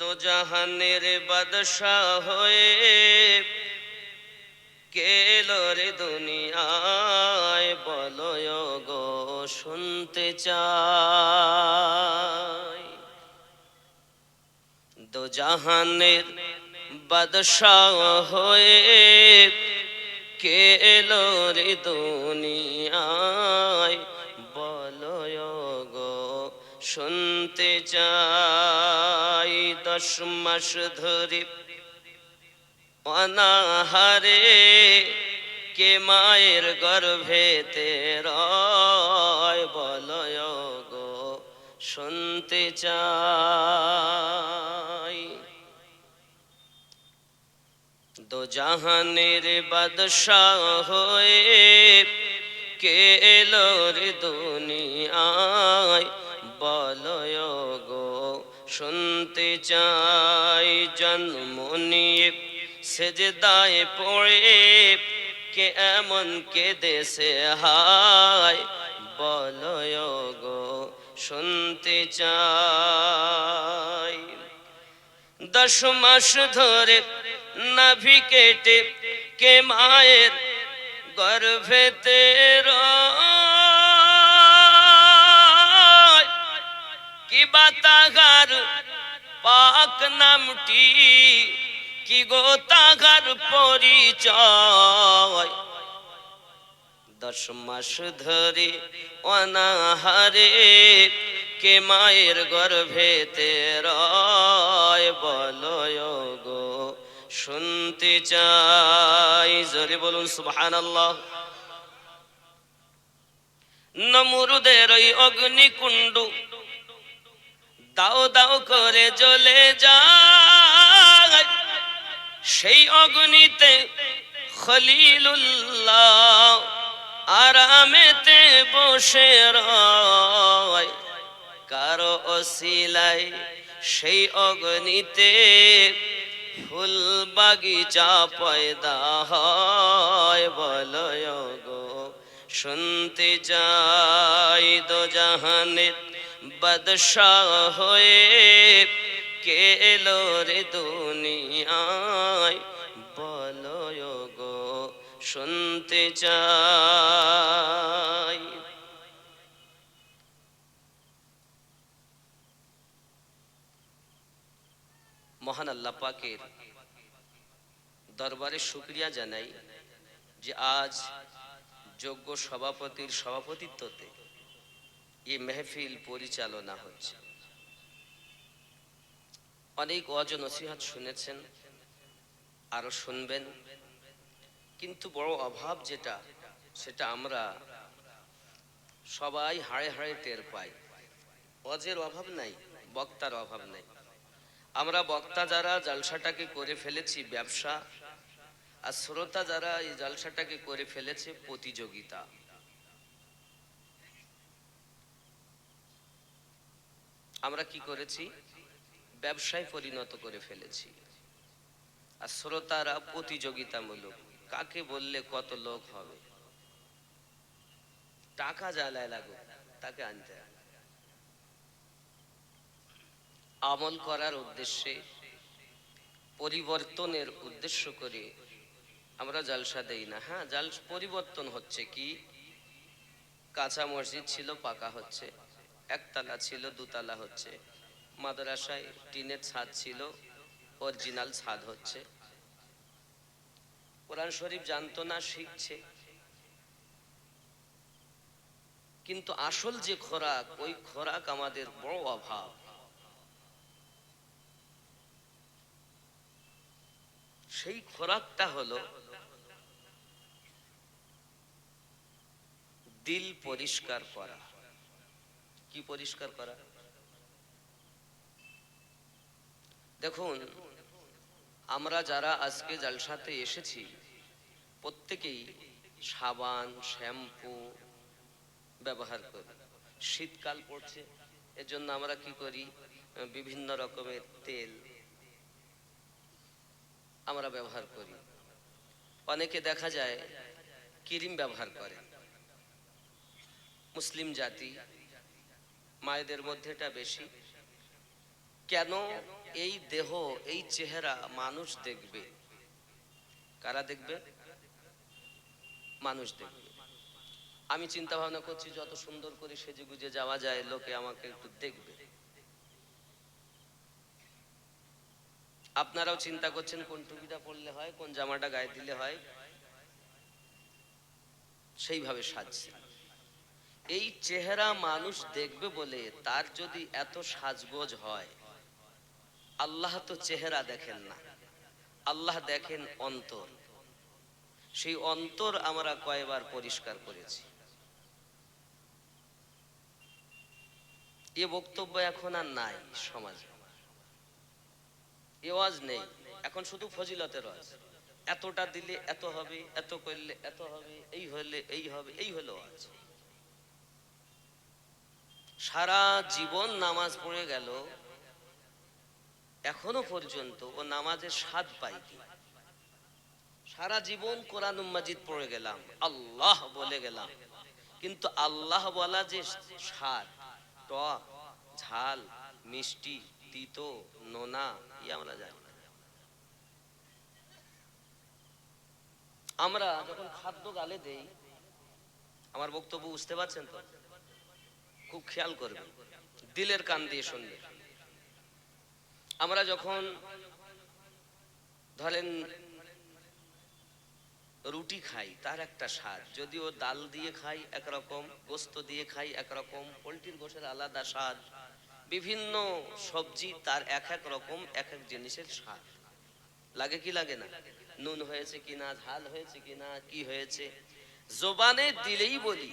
দো জাহানের বাদশাহ হয়ে কেলো রে দুনিয়ায় বলো গো, শুনতে চাই। দো জাহানের বাদশাহ হয়ে কে এলো রে দুনিয়ায় শুনতে চাই দশ মাস ধরে। অনাহারে কে মায়ের গর্ভেতে রয় বলয় গো, শুনতে চাই। দো জাহানের বাদশাহ হয়ে কে এলো রে দুনিয়ায়? বলয় গো শুনতে চাই জন্ম নিয়ে সেজদায় পড়ে, কে এমন কে দেশে হায় বলয় গো শুনতে চাই দশ মাস ধরে নাভি কেটে, কে মায়ের গর্ভেতে রয়। বাতাগার পাক নামটি কি গো তাগার পরিচয় দশ মাস ধরে অনাহারে কে মায়ের গর্ভেতে রয় বলয় গো শুনতে চাই জোরে বলুন সুবহান আল্লাহ নমরুদের অগ্নিকুণ্ড দাও দাও করে জ্বলে যায়। সেই অগ্নিতে খলিলুল্লাহ আরামেতে বসে রয়। কারও অশিলাই সেই অগ্নিতে ফুল বাগিচা পয়দা হয়। বলয় গো শুনতে চাই দো জাহানের বাদশাহ হয়ে কে রে দুনিয়ায়? বলয় গো, শুনতে চাই। মহান আল্লাহ পাকের দরবারে শুক্রিয়া জানাই যে আজ যোগ্য সভাপতির সভাপতিত্বতে এই মেহফিল পরিচালনা হচ্ছে। অনেক অজ নসিহাত শুনেছেন, আরও শুনবেন। কিন্তু বড় অভাব যেটা, সেটা আমরা সবাই হাড়ে হাড়ে টের পাই। অজের অভাব নাই, বক্তার অভাব নাই। আমরা বক্তা যারা, জালসাটাকে করে ফেলেছি ব্যবসা, আর শ্রোতা যারা এই জালসাটাকে করে ফেলেছে প্রতিযোগিতা। আমরা কি করেছি? ব্যবসায় পরিণত করে ফেলেছি। আর শ্রোতারা প্রতিযোগিতামূলক, কাকে বললে কত লোক হবে? টাকা জ্বালায় লাগো, তাকে আনতে আমল করার উদ্দেশ্যে, পরিবর্তনের উদ্দেশ্য করে আমরা জালসা দেই না। হ্যাঁ জাল পরিবর্তন হচ্ছে কি? কাঁচা মসজিদ ছিল, পাকা হচ্ছে। একতলা ছিল, দুতলা হচ্ছে। মাদ্রাসায় টিনের ছাদ ছিল অরিজিনাল ছাদ হচ্ছে। কোরআন শরীফ জানতো না, শিখছে। কিন্তু আসল যে খোরাক, ওই খোরাক আমাদের বড় অভাব। সেই খোরাকটা হলো দিল পরিষ্কার করা। কি পরিষ্কার করা? দেখুন, আমরা যারা আজকে জালসাতে এসেছি, প্রত্যেকেই সাবান, শ্যাম্পু ব্যবহার করি। শীতকাল পড়ছে এর জন্য আমরা কি করি? বিভিন্ন রকমের তেল আমরা ব্যবহার করি। অনেকে দেখা যায় ক্রিম ব্যবহার করে। মুসলিম জাতি মায়েদের মধ্যে এটা বেশি। কেন এই দেহ, এই চেহারা মানুষ দেখবে? কারা দেখবে? মানুষ দেখবে। আমি চিন্তা ভাবনা করছি, যত সুন্দর করে সেজে গুজে যাওয়া যায়, লোকে আমাকে একটু দেখবে। আপনারাও চিন্তা করছেন, কোন টুপিটা পরলে হয়, কোন জামাটা গায়ে দিলে হয়? সেইভাবে সাজছে। এই চেহারা মানুষ দেখবে বলে তার যদি এত সাজগোজ হয়, আল্লাহ তো চেহারা দেখেন না। আল্লাহ দেখেন অন্তর। সেই অন্তর আমরা কয়বার পরিষ্কার করেছি। এ বক্তব্য এখন আর নাই সমাজে। এ ওয়াজ নেই। এখন শুধু ফজিলতের ওয়াজ। এতটা দিলে এত হবে, এত করলে এত হবে, এই হলে এই হবে, এই হলো ওয়াজ। সারা জীবন নামাজ পড়ে গেল, এখনও পর্যন্ত ও নামাজের স্বাদ পাইনি। সারা জীবন কোরআন মাজিদ পড়ে গেলাম, আল্লাহ বলে গেলাম। কিন্তু আল্লাহ বলা যে স্বাদ, টক, ঝাল, মিষ্টি, তিতো, নোনা ই আমরা জানি। আমরা যখন খাদ্য গালে দেই, আমার বক্তব্য বুঝতে পারছেন তো? খুব খেয়াল করবেন। দিলের কান দিয়ে শুনবে আমরা যখন ধরেন রুটি খাই, তার একটা স্বাদ। যদিও ডাল দিয়ে খাই একরকম, গোস্ত দিয়ে খাই একরকম, পোলট্রির গোশের আলাদা স্বাদ। বিভিন্ন সবজি তার এক এক রকম, এক এক জিনিসের স্বাদ। লাগে কি লাগে না? নুন হয়েছে কিনা, ঝাল হয়েছে কিনা, কি হয়েছে? জোবানে দিলেই বলি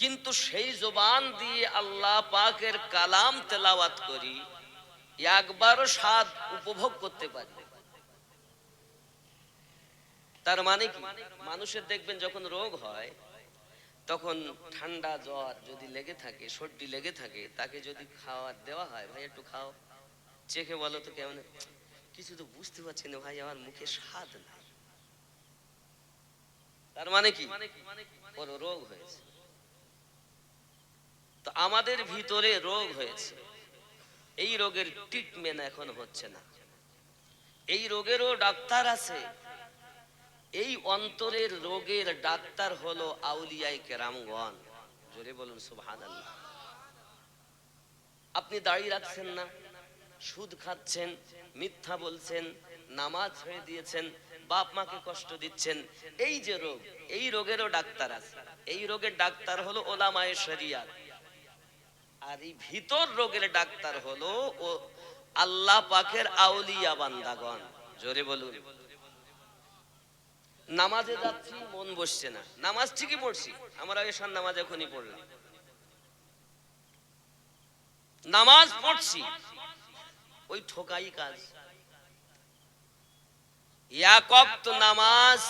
কিন্তু সেই জোবান দিয়ে আল্লাহ পাকের কালাম তেলাওয়াত করি, একবারও স্বাদ উপভোগ করতে পারি তার মানে কি? মানুষের দেখবেন যখন রোগ হয়, তখন ঠান্ডা জ্বর যদি লেগে থাকে, সর্দি লেগে থাকে, তাকে যদি খাওয়ার দেওয়া হয়, ভাই, একটু খাও। চেখে বলো তো কেমন? কিছু তো বুঝতে পারছি না, ভাই, আমার মুখে স্বাদ নাই। তার মানে কি? ওর রোগ হয়েছে। তো আমাদের ভিতরে রোগ হয়েছে। এই রোগের ট্রিটমেন্ট এখন হচ্ছে না। এই রোগেরও ডাক্তার আছে। এই অন্তরের রোগের ডাক্তার হলো আউলিয়াই কেরামগণ। জোরে বলুন সুবহান আপনি দাঁড়িয়ে রাখছেন না, সুদ খাচ্ছেন, মিথ্যা বলছেন, নামাজ হয়ে দিয়েছেন, বাপ মাকে কষ্ট দিচ্ছেন, এই যে রোগ, এই রোগেরও ডাক্তার আছে। এই রোগের ডাক্তার হলো ওলামায়ে শরিয়াত। আর এই ভিতর রোগের ডাক্তার হলো ও আল্লাহ আউলিয়া বান্দাগণ। জোরে বলুন। নামাজে যাচ্ছি, মন বসছে না। নামাজ ঠিকই পড়ছি নামাজ এখনই পড়লাম। নামাজ পড়ছি, ওই ঠোকাই কাজ। এক ওয়াক্ত নামাজ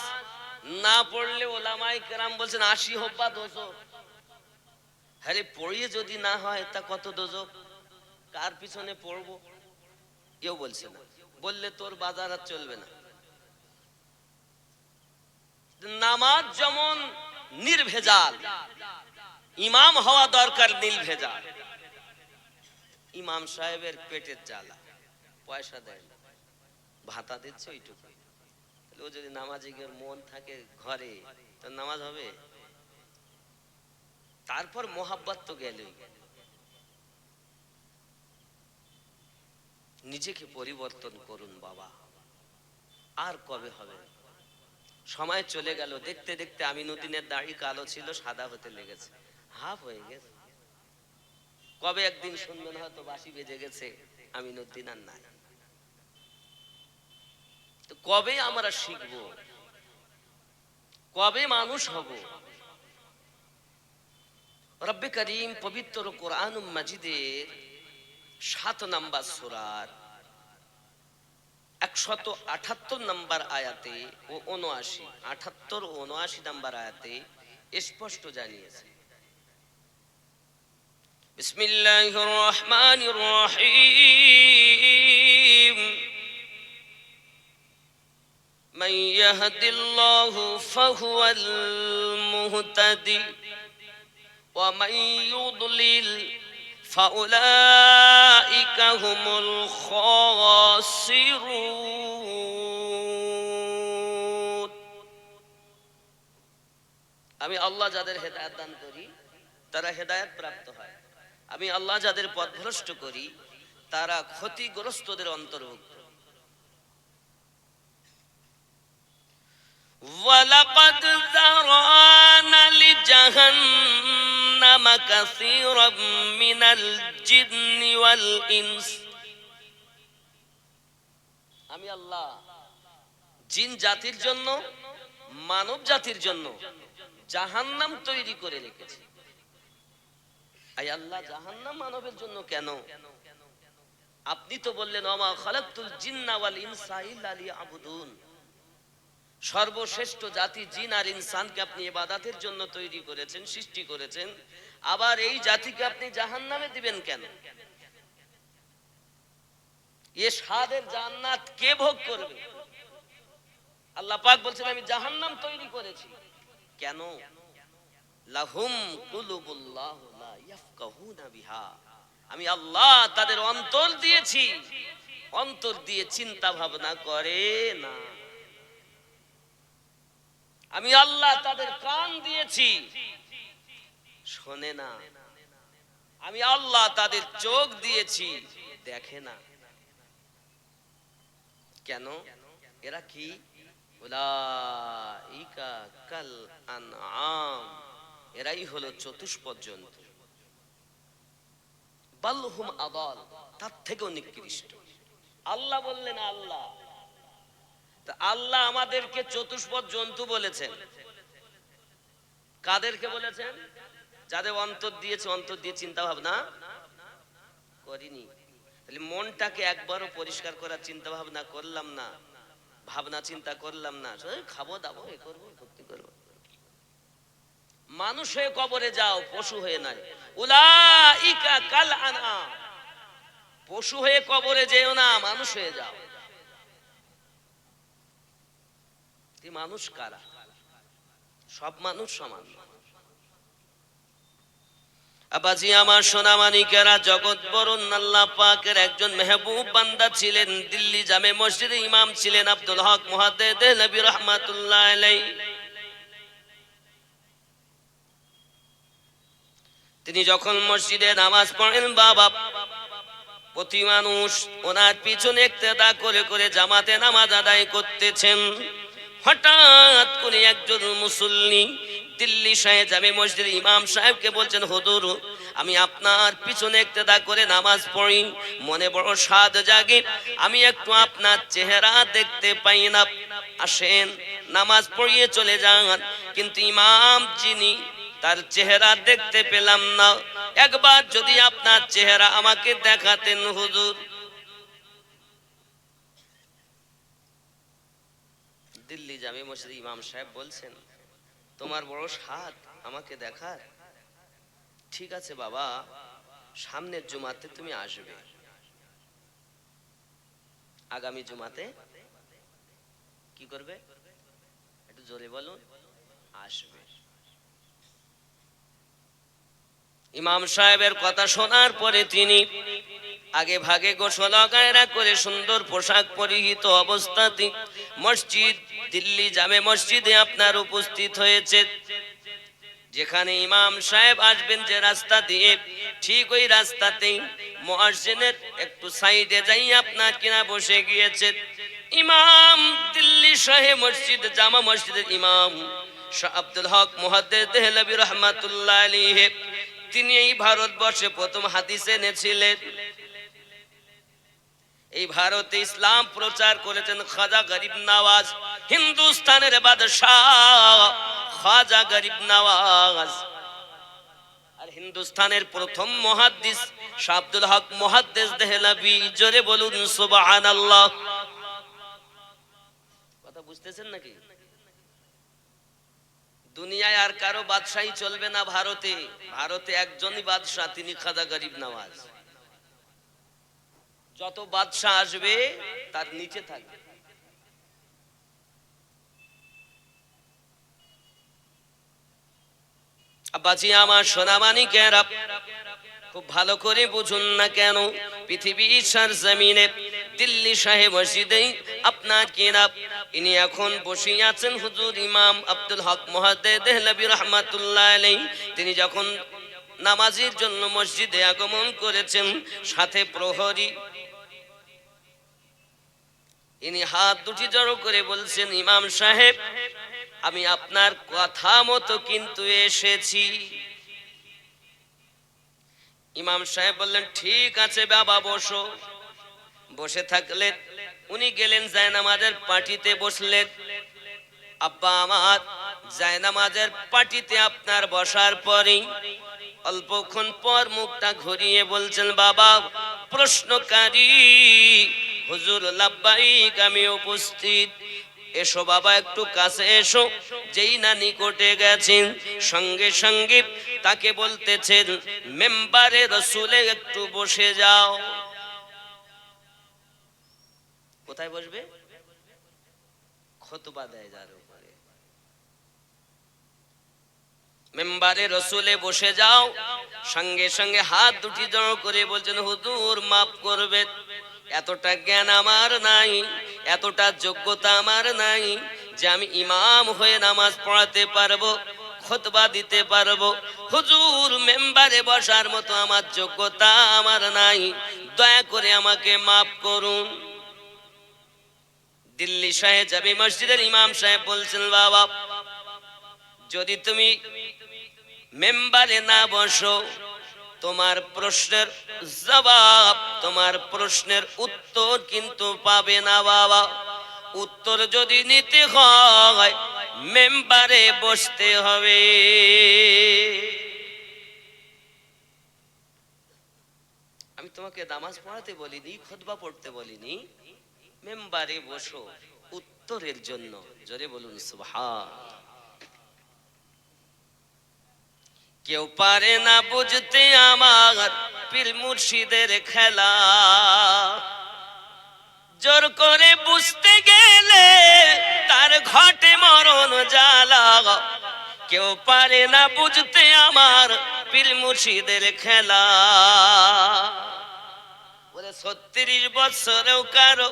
না পড়লে ওলামাই কেরাম বলছেন, আশি দোষো আরে পড়িয়ে যদি না হয় তা কত দোজক? কার পিছনে পড়ব? কেউ বলছে না। বললে তোর বাজার আর চলবে না। নামাজ যেমন নির্ভেজাল, ইমাম হওয়া দরকার নির্ভেজাল। ইমাম সাহেবের পেটের জ্বালা, পয়সা দেয় না। ভাতা দিচ্ছে ওইটুকু ও যদি নামাজে গিয়ে মন থাকে ঘরে তো নামাজ হবে? তারপর মোহাব্বত তো গেলই। নিজেকে পরিবর্তন করুন বাবা। আর কবে হবে? সময় চলে গেল। দেখতে দেখতে আমিনুদ্দিনের দাড়ি কালো ছিল, সাদা হতে লেগেছে। হাফ হয়ে গেছে। কবে একদিন শুনবেন হয়তো বাসি বেজে গেছে, আমিনুদ্দিন আর নাই। কবে আমরা শিখব? কবে মানুষ হব? রব্বে করিম পবিত্র কোরআন মাজিদের সাত নাম্বার সুরার একশত আঠাত্তর নাম্বার আয়াতে ও উনআশি আঠাত্তর ও উনআশি নাম্বার আয়াতে স্পষ্ট জানিয়েছে বিসমিল্লাহির রহমানির রহিম من يهد الله فهو المهتدي ومن يضلل فأولئك هم الخاسرون আমি আল্লাহ যাদের হেদায়েত দান করি তারা হেদায়েত প্রাপ্ত হয় আমি আল্লাহ যাদের পথভ্রষ্ট করি তারা ক্ষতিগ্রস্তদের অন্তর্ভুক্ত ولقد ذرأنا لجهنم كثيرا من الجن والإنس আমি আল্লাহ জিন জাতির জন্য মানব জাতির জন্য জাহান্নাম তৈরি করে রেখেছি আই আল্লাহ জাহান্নাম মানবের জন্য কেন আপনি তো বললেন অমা খালাক্তুল জিন্না ওয়াল ইনসা ইল্লা লিয়াবুদুন সর্বশ্রেষ্ঠ জাতি জিন আর ইনসানকে আপনি ইবাদাতের জন্য তৈরি করেছেন, সৃষ্টি করেছেন। আবার এই জাতিকে আপনি জাহান্নামে দিবেন কেন? এ স্বাদের জান্নাত কে ভোগ করবে? আল্লাহ পাক বলছেন, আমি জাহান্নাম তৈরি করেছি। কেন? লাহুম কুলুবুল্লাহ লা ইয়াফকাহুনা বিহা। আমি আল্লাহ তাদের অন্তর দিয়েছি। অন্তর দিয়ে চিন্তা ভাবনা করে না। আমি আল্লাহ তাদের কান দিয়েছি। শোনে না। আমি আল্লাহ তাদের চোখ দিয়েছি। দেখে না। কেন? এরা কি? কাল আনআম। এরাই হলো চতুষ্পদ জন্তু। বাল্হুম আদাল। তার থেকেও নিকৃষ্ট। আল্লাহ বললেন, আল্লাহ আল্লাহ আমাদেরকে চতুষ্পদ জন্তু বলেছেন। কাদেরকে বলেছেন? যাদের অন্তর দিয়েছে, অন্তর দিয়ে চিন্তা ভাবনা করিনি। তাহলে মনটাকে একবারও পরিষ্কার করার চিন্তা ভাবনা করলাম না, ভাবনা চিন্তা করলাম না। খাব, দাবো, এ করব ভক্তি করব। মানুষ হয়ে কবরে যাও, পশু হয়ে নাই উলাইকা কাল আনা পশু হয়ে কবরে যেও না, মানুষ হয়ে যাও এই মানুষ কারা? সব মানুষ সমান। আবাজি আমার সোনামানিকেরা, জগৎ বরণ আল্লাহ পাকের একজন মেহবুব বান্দা ছিলেন। দিল্লি জামে মসজিদে ইমাম ছিলেন আব্দুল হক মুহাদ্দিদ নবী রহমাতুল্লাহ আলাইহি। তিনি যখন মসজিদে নামাজ পড়েন, বাবা প্রতি মানুষ ওনার পিছনে একতেদা করে করে জামাতে নামাজ আদায় করতেছেন। হঠাৎ করে একজন মুসল্লি দিল্লি সাহেব জামে মসজিদ ইমাম সাহেবকে বলছেন, হুজুর, আমি আপনার পিছনে একতেদা করে নামাজ পড়ি, মনে বড় স্বাদ জাগে, আমি একটু আপনার চেহারা দেখতে পাই না। আসেন, নামাজ পড়িয়ে চলে যান। কিন্তু ইমাম যিনি, তার চেহারা দেখতে পেলাম না। একবার যদি আপনার চেহারা আমাকে দেখাতেন, হুজুর দিল্লি জামে মসজিদ ইমাম সাহেব বলছেন, তোমার বড় স্বাদ আমাকে দেখার? ঠিক আছে বাবা, সামনের জুমাতে তুমি আসবে। আগামী জুমাতে? কি করবে? একটু জোরে বলুন, আসবে। ইমাম সাহেবের কথা শোনার পরে তিনি আগে ভাগে গোসল, গায়রা করে সুন্দর পোশাক পরিহিত অবস্থাতে মসজিদ দিল্লি জামে মসজিদে আপনার উপস্থিত হয়েছে। যেখানে ইমাম সাহেব আসবেন যে রাস্তা দিয়ে, ঠিক ওই রাস্তাতেই মহাসিনের একটু সাইডে যাই আপনার কিনা বসে গিয়েছে। ইমাম দিল্লি সাহেব মসজিদ, জামা মসজিদের ইমাম শাহ আব্দুল হক মুহাদ্দিদ রহমাতুল্লাহ আলাইহি। তিনি এই ভারতবর্ষে প্রথম হাদিস এনেছিলেন। এই ভারতে ইসলাম প্রচার করেছেন খাজা গরিব নওয়াজ, হিন্দুস্তানের বাদশাহ খাজা গরিব নওয়াজ। আর হিন্দুস্তানের প্রথম মহাদ্দিস শাহ আব্দুল হক মহাদ্দিস দেহলাবি জোরে বলুন, সুবহানাল্লাহ। কথা বুঝতেছেন নাকি? দুনিয়ায় আর কারও বাদশাহী চলবে না ভারতে। ভারতে একজনই বাদশাহ, তিনি খাজা গরিব নওয়াজ। যত বাদশাহ আসবে, তার নিচে থাকবে। আব্বাজি, আমার সোনামানি কেরা খুব ভালো করে বুঝুন না কেন? পৃথিবীর সার জমিনে দিল্লি সাহেব মসজিদে আপনার কেনা ইনি এখন বসে আছেন হুজুর ইমাম আব্দুল হক মহাদে দেহলবি রহমাতুল্লাহ আলাই তিনি যখন নামাজের জন্য মসজিদে আগমন করেছেন, সাথে প্রহরী ইনি হাত দুটি জড়ো করে বলছেন, ইমাম সাহেব, আমি আপনার কথা মতো কিন্তু এসেছি। ইমাম সাহেব বললেন, ঠিক আছে বাবা, বসো। বসে থাকলেন উনি গেলেন জায়নামাজের পার্টিতে বসলেন। আব্বা আমার, জায়নামাজের পার্টিতে আপনার বসার পরেই অল্পক্ষণ পর মুখটা ঘুরিয়ে বলছেন, বাবা, প্রশ্নকারী হুজুর লাব্বাইক, আমি উপস্থিত। এসো বাবা, একটু কাছে এসো। যেই না নিকটে গেছেন, সঙ্গে সঙ্গে তাকে বলতেছেন, মেম্বারে রসুলে একটু বসে যাও। কোথায় বসবে? খতবা দেয় যার উপরে। মেম্বারে রসুলে বসে যাও। সঙ্গে সঙ্গে হাত দুটি জড়ো করে বলছেন, হুজুর, মাফ করবে এতটা জ্ঞান আমার নাই, এতটা যোগ্যতা আমার নাই যে আমি ইমাম হয়ে নামাজ পড়াতে পারব, খতবা দিতে পারব। হুজুর মেম্বারে বসার মতো আমার যোগ্যতা আমার নাই, দয়া করে আমাকে মাফ করুন। দিল্লি সাহেব যাবি, মসজিদের ইমাম সাহেব বলছেন, বাবা, যদি তুমি মেম্বারে না বসো তোমার প্রশ্নের জবাব, তোমার প্রশ্নের উত্তর কিন্তু পাবে না বাবা। উত্তর যদি নিতে হয়, মেম্বারে বসতে হবে। আমি তোমাকে দামাজ পড়াতে বলিনি, খুতবা পড়তে বলিনি। মেম্বারে বসো উত্তরের জন্য, জোরে বলুন, সুবহান। কেউ পারে না বুঝতে আমার পীর মুর্শিদের খেলা। জোর করে বুঝতে গেলে তার ঘটে মরণ জ্বালা। কেউ পারে না বুঝতে আমার পীর মুর্শিদের খেলা। বলে ছত্রিশ বছরেও কারও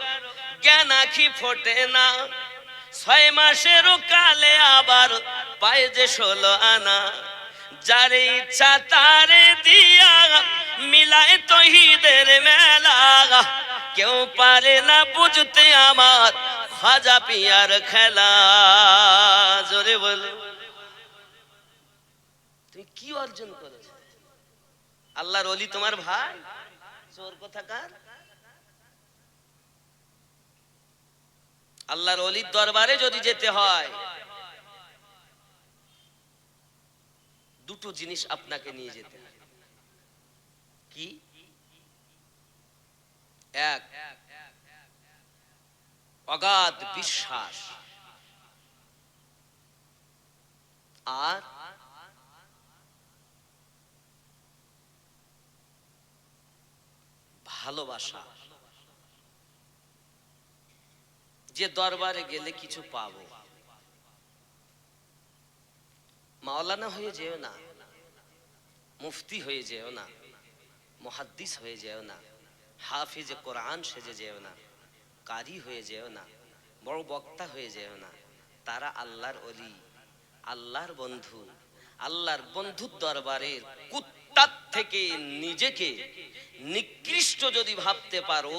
জ্ঞান আখি ফোটে না। ছয় মাসেরও কালে আবার পায়ে যে ষোলো আনা। যারে ইচ্ছা তারে দিয়া মিলায় তহিদের মেলা। কেউ পারে না বুঝতে আমার খাজা পিয়ার খেলা। জোরে বলো। তুমি কি অর্জন করেছ? আল্লাহর অলি তোমার ভাই? চোর কোথাকার আল্লাহর অলির দরবারে যদি যেতে হয় দুটো জিনিস আপনাকে নিয়ে যেতে হবে। কি? এক, অগাধ বিশ্বাস। আর? ভালোবাসা। যে দরবারে গেলে কিছু পাবো। মাওলানা হয়ে যেও না, মুফতি হয়ে যেও না, মহাদ্দিস হয়ে যেও না, হাফিজে কোরআন সেজে যেও না, কারি হয়ে যেও না, বড় বক্তা হয়ে যেও না, তারা আল্লাহর অলি, আল্লাহর বন্ধু, আল্লাহর বন্ধুর দরবারের কুত্তার থেকে নিজেকে নিকৃষ্ট যদি ভাবতে পারো,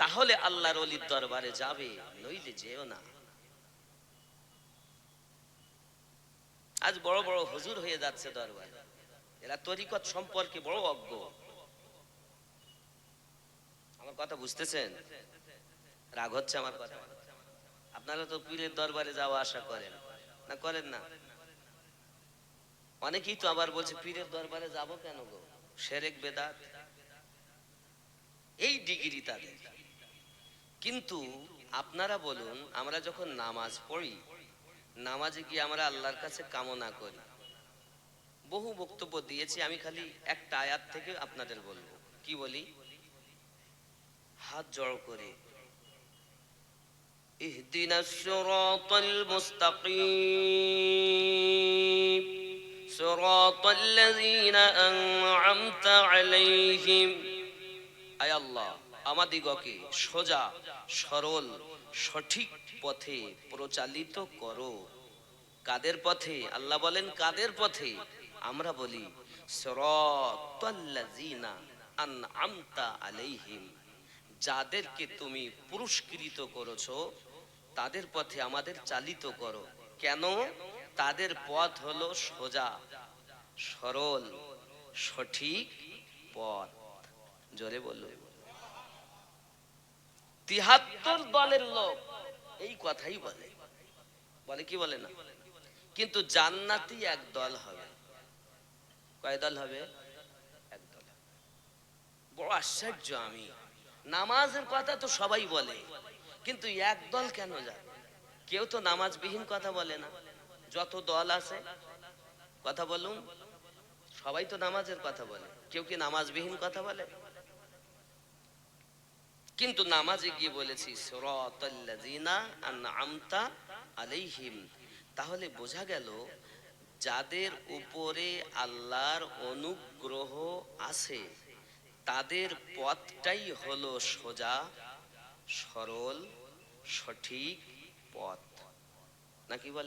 তাহলে আল্লাহর অলির দরবারে যাবে, নইলে যেও না। আজ বড় বড় হুজুর হয়ে যাচ্ছে দরবার। এরা তরিকত সম্পর্কে বড় অজ্ঞ। আমার কথা বুঝতেছেন? রাগ হচ্ছে আমার কথা। আপনারা তো পীরের দরবারে যাওয়া আশা করেন। না করেন না। অনেকেই তো আবার বলছে, পীরের দরবারে যাব কেন গো? সেরেক বেদাত। এই ডিগ্রি তাদের। কিন্তু আপনারা বলুন, আমরা যখন নামাজ পড়ি নামাজে গিয়ে আমরা আল্লাহর কাছে কামনা করি বহু বক্তব্য দিয়েছি আমি খালি একটা আয়াত থেকে আপনাদের বলবো কি বলি হাত জড়ো করে اهدنا الصراط المستقيم صراط الذين أنعمت عليهم আয় আল্লাহ আমাদিগকে সোজা, সরল, সঠিক পথে প্রচালিত করো। কাদের পথে? আল্লাহ বলেন, কাদের পথে? আমরা বলি আলাইহিম। যাদেরকে তুমি পুরস্কৃত করেছ, তাদের পথে আমাদের চালিত করো। কেন? তাদের পথ হলো সোজা, সরল, সঠিক পথ। জোরে বলুন। তিহাত্তর দলের লোক এই কথাই বলে। বলে কি বলে না? কিন্তু জান্নাতি এক দল হবে। কয় দল হবে? এক দল বড় আশ্চর্য আমি। নামাজের কথা তো সবাই বলে। কিন্তু এক দল কেন যায়? কেউ তো নামাজবিহীন কথা বলে না। যত দল আছে, কথা বলুন। সবাই তো নামাজের কথা বলে। কেউ কি নামাজবিহীন কথা বলে? কিন্তু নামাজে গিয়ে বলেছি আনআমতা আলাইহিম। তাহলে বোঝা গেল, যাদের উপরে আল্লাহর অনুগ্রহ আছে, তাদের পথটাই হলো সোজা, সরল, সঠিক পথ। নাকি বলে?